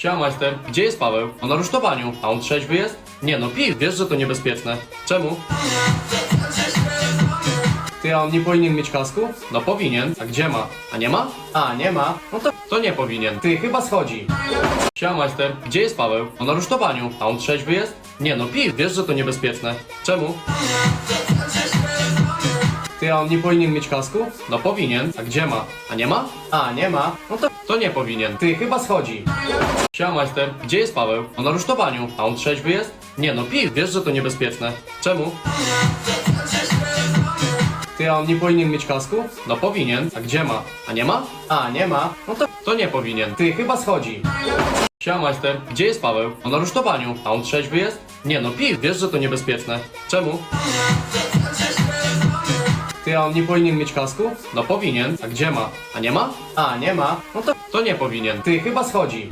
Siema majster, gdzie jest Paweł? On na rusztowaniu, a on trzeźwy jest? Nie no, pij, wiesz, że to niebezpieczne. Czemu? Ty, a on nie powinien mieć kasku? No powinien. A gdzie ma? A nie ma? A, nie ma. No to, to nie powinien. Ty, chyba schodzi. Siema majster, gdzie jest Paweł? On na rusztowaniu, a on trzeźwy jest? Nie no, pij, wiesz, że to niebezpieczne. Czemu? Ty, a on nie powinien mieć kasku? No powinien. A gdzie ma? A nie ma? A, nie ma. No to, to nie powinien. Ty, chyba schodzi. Siema majster, gdzie jest Paweł? On na rusztowaniu, a on trzeźwy jest? Nie no, pij, wiesz, że to niebezpieczne. Czemu? Ty, a on nie powinien mieć kasku? No powinien. A gdzie ma? A nie ma? A, nie ma. No to, to nie powinien. Ty, chyba schodzi. Siema majster, gdzie jest Paweł? On na rusztowaniu, a on trzeźwy jest? Nie no, pij, wiesz, że to niebezpieczne. Czemu? Ty, a on nie powinien mieć kasku? No powinien. A gdzie ma? A nie ma? A, nie ma. No to, to nie powinien. Ty, chyba schodzi.